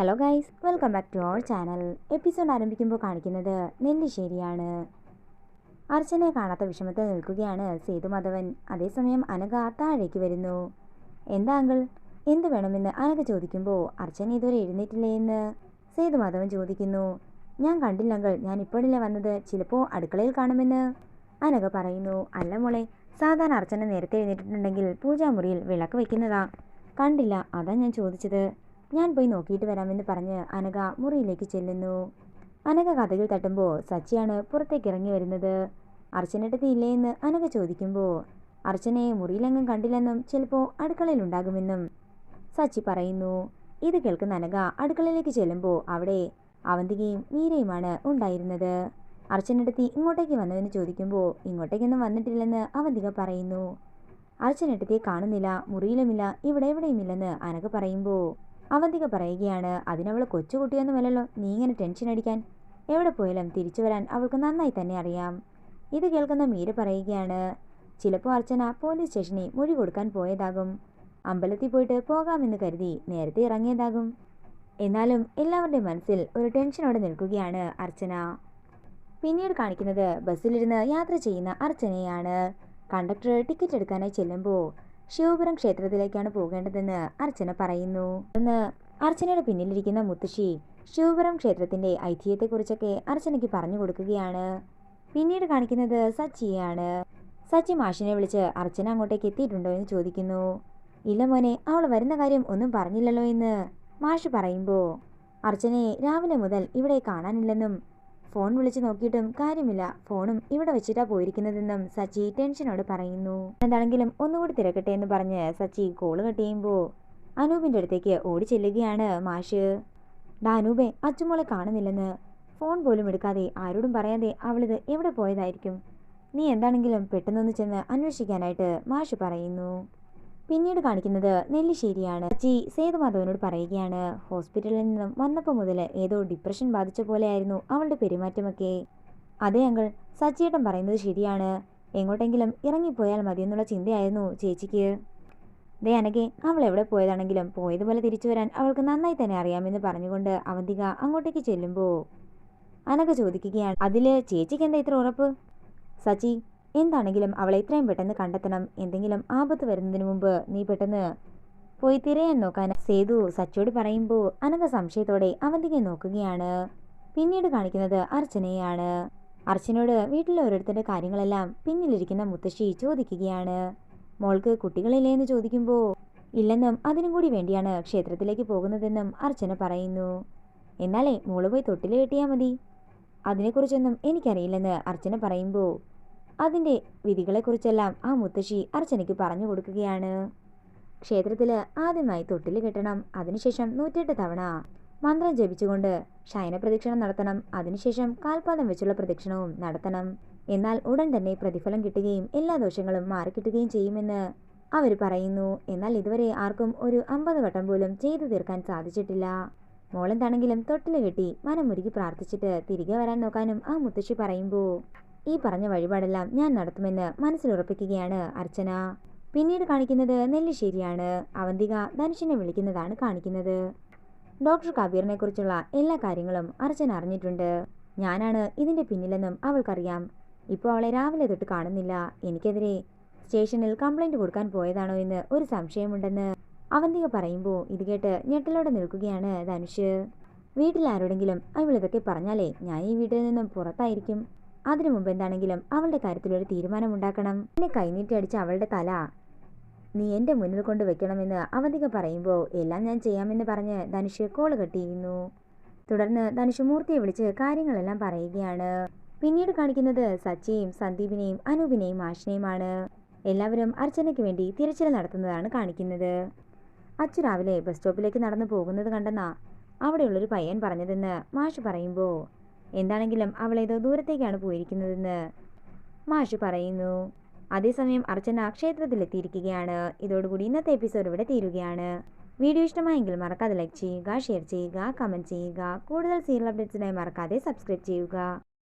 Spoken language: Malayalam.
Hello guys welcome back to our channel episode ആരംഭിക്കുമ്പോൾ കാണിക്കുന്നത് നെല്ലിശ്ശേരിയാണ് അർച്ചനയെ കാണാത്ത വിഷമത്തിൽ നിൽക്കുകയാണ് സേതുമാധവൻ. അതേസമയം അനഘ താഴേക്ക് വരുന്നു. എന്താ അങ്കിൾ? എന്ത് വേണമെന്ന് അനഘ ചോദിക്കുമ്പോൾ അർച്ചന ഇതുവരെ എഴുന്നേറ്റില്ലേ എന്ന്? സേതുമാധവൻ ചോദിക്കുന്നു. ഞാൻ കണ്ടില്ല അങ്കിൾ ഞാൻ ഇപ്പോഴല്ലേ വന്നത്? ചിലപ്പോൾ അടുക്കളയിൽ കാണുമെന്ന്. അനഘ പറയുന്നു. അല്ല മോളെ സാധാരണ അർച്ചന നേരത്തെ എഴുന്നേറ്റിട്ടുണ്ടെങ്കിൽ പൂജാമുറിയിൽ വിളക്ക് വയ്ക്കുന്നതാ. കണ്ടില്ല അതാ ഞാൻ ചോദിച്ചത്. ഞാൻ പോയി നോക്കിയിട്ട് വരാമെന്ന് പറഞ്ഞ് അനഘ മുറിയിലേക്ക് ചെല്ലുന്നു. അനക കഥകൾ തട്ടുമ്പോൾ സച്ചിയാണ് പുറത്തേക്ക് ഇറങ്ങി വരുന്നത്. അർച്ചനയുടെ ഇല്ലേ എന്ന് അനഘ ചോദിക്കുമ്പോൾ അർച്ചനയെ മുറിയിലെങ്ങും കണ്ടില്ലെന്നും ചിലപ്പോൾ അടുക്കളയിലുണ്ടാകുമെന്നും സച്ചി പറയുന്നു. ഇത് കേൾക്കുന്ന അനക അടുക്കളയിലേക്ക് ചെല്ലുമ്പോൾ അവിടെ അവന്തികയും മീരയുമാണ് ഉണ്ടായിരുന്നത്. അർച്ചനടുത്തി ഇങ്ങോട്ടേക്ക് വന്നുവെന്ന് ചോദിക്കുമ്പോൾ ഇങ്ങോട്ടേക്കൊന്നും വന്നിട്ടില്ലെന്ന് അവന്തിക പറയുന്നു. അർച്ചനടുത്തിയെ കാണുന്നില്ല മുറിയിലുമില്ല ഇവിടെ എവിടെയുമില്ലെന്ന് അനക പറയുമ്പോൾ അവന്തിക പറയുകയാണ് അതിനവൾ കൊച്ചുകുട്ടിയൊന്നുമല്ലല്ലോ നീ ഇങ്ങനെ ടെൻഷൻ അടിക്കാൻ. എവിടെ പോയാലും തിരിച്ചു വരാൻ അവൾക്ക് നന്നായി തന്നെ അറിയാം. ഇത് കേൾക്കുന്ന മീര പറയുകയാണ് ചിലപ്പോൾ അർച്ചന പോലീസ് സ്റ്റേഷനിൽ മൊഴി കൊടുക്കാൻ പോയതാകും. അമ്പലത്തിൽ പോയിട്ട് പോകാമെന്ന് കരുതി നേരത്തെ ഇറങ്ങിയതാകും. എന്നാലും എല്ലാവരുടെയും മനസ്സിൽ ഒരു ടെൻഷനോടെ നിൽക്കുകയാണ് അർച്ചന. പിന്നീട് കാണിക്കുന്നത് ബസ്സിലിരുന്ന് യാത്ര ചെയ്യുന്ന അർച്ചനയാണ്. കണ്ടക്ടർ ടിക്കറ്റ് എടുക്കാനായി ചെല്ലുമ്പോൾ ശിവപുരം ക്ഷേത്രത്തിലേക്കാണ് പോകേണ്ടതെന്ന് അർച്ചന പറയുന്നു. അന്ന് അർച്ചനയുടെ പിന്നിലിരിക്കുന്ന മുത്തശ്ശി ശിവപുരം ക്ഷേത്രത്തിന്റെ ഐതിഹ്യത്തെക്കുറിച്ചൊക്കെ അർച്ചനയ്ക്ക് പറഞ്ഞു കൊടുക്കുകയാണ്. പിന്നീട് കാണിക്കുന്നത് സച്ചിയാണ് സച്ചി മാഷിനെ വിളിച്ച് അർച്ചന അങ്ങോട്ടേക്ക് എത്തിയിട്ടുണ്ടോ എന്ന് ചോദിക്കുന്നു. ഇല്ല മോനെ അവൾ വരുന്ന കാര്യം ഒന്നും പറഞ്ഞില്ലല്ലോ എന്ന് മാഷ് പറയുമ്പോൾ അർച്ചനയെ രാവിലെ മുതൽ ഇവിടെ കാണാനില്ലെന്നും ഫോൺ വിളിച്ചു നോക്കിയിട്ടും കാര്യമില്ല. ഫോണും ഇവിടെ വെച്ചിട്ടാ പോയിരിക്കുന്നതെന്നും സച്ചി ടെൻഷനോട് പറയുന്നു. എന്താണെങ്കിലും ഒന്നുകൂടി തിരക്കട്ടെ എന്ന് പറഞ്ഞ് സച്ചി കോൾ കട്ട് ചെയ്യുമ്പോൾ അനൂപിന്റെ അടുത്തേക്ക് ഓടി ചെല്ലുകയാണ് മാഷ്. ഡാ അനൂപെ അച്ചുമോളെ കാണുന്നില്ലെന്ന്. ഫോൺ പോലും എടുക്കാതെ ആരോടും പറയാതെ അവളിത് എവിടെ പോയതായിരിക്കും? നീ എന്താണെങ്കിലും പെട്ടെന്നൊന്ന് ചെന്ന് അന്വേഷിക്കാനായിട്ട് മാഷ് പറയുന്നു. പിന്നീട് കാണിക്കുന്നത് നെല്ലിശ്ശേരിയാണ്. ജി സേതുമാധവനോട് പറയുകയാണ് ഹോസ്പിറ്റലിൽ നിന്നും വന്നപ്പോൾ മുതൽ ഏതോ ഡിപ്രഷൻ ബാധിച്ച പോലെയായിരുന്നു അവളുടെ പെരുമാറ്റമൊക്കെ. അതെ അങ്കിൾ സച്ചിയേട്ടൻ പറയുന്നത് ശരിയാണ്. എങ്ങോട്ടെങ്കിലും ഇറങ്ങിപ്പോയാൽ മതിയെന്നുള്ള ചിന്തയായിരുന്നു ചേച്ചിക്ക്. ദേ അനകെ അവൾ എവിടെ പോയതാണെങ്കിലും പോയതുപോലെ തിരിച്ചു വരാൻ അവൾക്ക് നന്നായി തന്നെ അറിയാമെന്ന് പറഞ്ഞുകൊണ്ട് അവന്തിക അങ്ങോട്ടേക്ക് ചെല്ലുമ്പോൾ അനക ചോദിക്കുകയാണ് അതിൽ ചേച്ചിക്ക് എന്താ ഇത്ര ഉറപ്പ്? സച്ചി എന്താണെങ്കിലും അവളെ എത്രയും പെട്ടെന്ന് കണ്ടെത്തണം. എന്തെങ്കിലും ആപത്ത് വരുന്നതിന് മുമ്പ് നീ പെട്ടെന്ന് പോയി തിരയാൻ നോക്കാൻ സേതു സച്ചോട് പറയുമ്പോൾ അനക സംശയത്തോടെ അവന്തിക്ക് നോക്കുകയാണ്. പിന്നീട് കാണിക്കുന്നത് അർച്ചനയാണ് അർച്ചനയോട് വീട്ടിലെ ഓരോരുത്തരുടെ കാര്യങ്ങളെല്ലാം പിന്നിലിരിക്കുന്ന മുത്തശ്ശി ചോദിക്കുകയാണ്. മോൾക്ക് കുട്ടികളില്ലേ എന്ന് ചോദിക്കുമ്പോൾ ഇല്ലെന്നും അതിനും കൂടി വേണ്ടിയാണ് ക്ഷേത്രത്തിലേക്ക് പോകുന്നതെന്നും അർച്ചന പറയുന്നു. എന്നാലേ മോൾ പോയി തൊട്ടിൽ കെട്ടിയാൽ മതി. അതിനെക്കുറിച്ചൊന്നും എനിക്കറിയില്ലെന്ന് അർച്ചന പറയുമ്പോൾ അതിന്റെ വിധികളെക്കുറിച്ചെല്ലാം ആ മുത്തശ്ശി അർച്ചനയ്ക്ക് പറഞ്ഞു കൊടുക്കുകയാണ്. ക്ഷേത്രത്തിൽ ആദ്യമായി തൊട്ടിൽ കെട്ടണം അതിനുശേഷം നൂറ്റെട്ട് തവണ. മന്ത്രം ജപിച്ചുകൊണ്ട് ശയന പ്രദക്ഷിണം നടത്തണം അതിനുശേഷം കാൽപാദം വെച്ചുള്ള പ്രദക്ഷിണവും നടത്തണം. എന്നാൽ ഉടൻ തന്നെ പ്രതിഫലം കിട്ടുകയും എല്ലാ ദോഷങ്ങളും മാറിക്കിട്ടുകയും ചെയ്യുമെന്ന് അവർ പറയുന്നു. എന്നാൽ ഇതുവരെ ആർക്കും ഒരു അമ്പത് വട്ടം പോലും ചെയ്തു തീർക്കാൻ സാധിച്ചിട്ടില്ല. മോളെന്താണെങ്കിലും തൊട്ടിൽ കെട്ടി മനമുരുകി പ്രാർത്ഥിച്ചിട്ട് തിരികെ വരാൻ നോക്കാനും ആ മുത്തശ്ശി പറയുമ്പോൾ ഈ പറഞ്ഞ വഴിപാടെല്ലാം ഞാൻ നടത്തുമെന്ന് മനസ്സിലുറപ്പിക്കുകയാണ് അർച്ചന. പിന്നീട് കാണിക്കുന്നത് നെല്ലിശ്ശേരിയാണ്. അവന്തിക ധനുഷിനെ വിളിക്കുന്നതാണ് കാണിക്കുന്നത്. ഡോക്ടർ കബീറിനെ കുറിച്ചുള്ള എല്ലാ കാര്യങ്ങളും അർച്ചന അറിഞ്ഞിട്ടുണ്ട്. ഞാനാണ് ഇതിന്റെ പിന്നിലെന്നും അവൾക്കറിയാം. ഇപ്പോൾ അവളെ രാവിലെ തൊട്ട് കാണുന്നില്ല. എനിക്കെതിരെ സ്റ്റേഷനിൽ കംപ്ലൈന്റ് കൊടുക്കാൻ പോയതാണോ എന്ന് ഒരു സംശയമുണ്ടെന്ന് അവന്തിക പറയുമ്പോൾ ഇത് കേട്ട് ഞെട്ടലോടെ നിൽക്കുകയാണ് ധനുഷ്. വീട്ടിൽ ആരോടെങ്കിലും അവൾ ഇതൊക്കെ പറഞ്ഞാലേ ഞാൻ ഈ വീട്ടിൽ നിന്നും പുറത്തായിരിക്കും. അതിനു മുമ്പ് എന്താണെങ്കിലും അവളുടെ കാര്യത്തിലൊരു തീരുമാനമുണ്ടാക്കണം. എന്നെ കൈനീട്ടി അടിച്ച അവളുടെ തല നീ എന്റെ മുന്നിൽ കൊണ്ട് വെക്കണമെന്ന് അവന്തിക പറയുമ്പോൾ എല്ലാം ഞാൻ ചെയ്യാമെന്ന് പറഞ്ഞ് ധനുഷ് കോൾ കെട്ടിയിരുന്നു. തുടർന്ന് ധനുഷ് മൂർത്തിയെ വിളിച്ച് കാര്യങ്ങളെല്ലാം പറയുകയാണ്. പിന്നീട് കാണിക്കുന്നത് സച്ചിയും സന്ദീപിനെയും അനൂപിനെയും ആഷിനെയുമാണ് എല്ലാവരും അർച്ചനയ്ക്ക് വേണ്ടി തിരച്ചിൽ നടത്തുന്നതാണ് കാണിക്കുന്നത്. അച്ചു രാവിലെ ബസ് സ്റ്റോപ്പിലേക്ക് നടന്നു പോകുന്നത് കണ്ടെന്നാ അവിടെയുള്ളൊരു പയ്യൻ പറഞ്ഞതെന്ന് മാഷ് പറയുമ്പോൾ എന്താണെങ്കിലും അവളേതോ ദൂരത്തേക്കാണ് പോയിരിക്കുന്നതെന്ന് മാഷ് പറയുന്നു. അതേസമയം അർച്ചന ക്ഷേത്രത്തിലെത്തിയിരിക്കുകയാണ്. ഇതോടുകൂടി ഇന്നത്തെ എപ്പിസോഡ് ഇവിടെ തീരുകയാണ്. വീഡിയോ ഇഷ്ടമായെങ്കിൽ മറക്കാതെ ലൈക്ക് ചെയ്യുക ഷെയർ ചെയ്യുക കമന്റ് ചെയ്യുക. കൂടുതൽ സീരിയൽ അപ്ഡേറ്റ്സിനായി മറക്കാതെ സബ്സ്ക്രൈബ് ചെയ്യുക.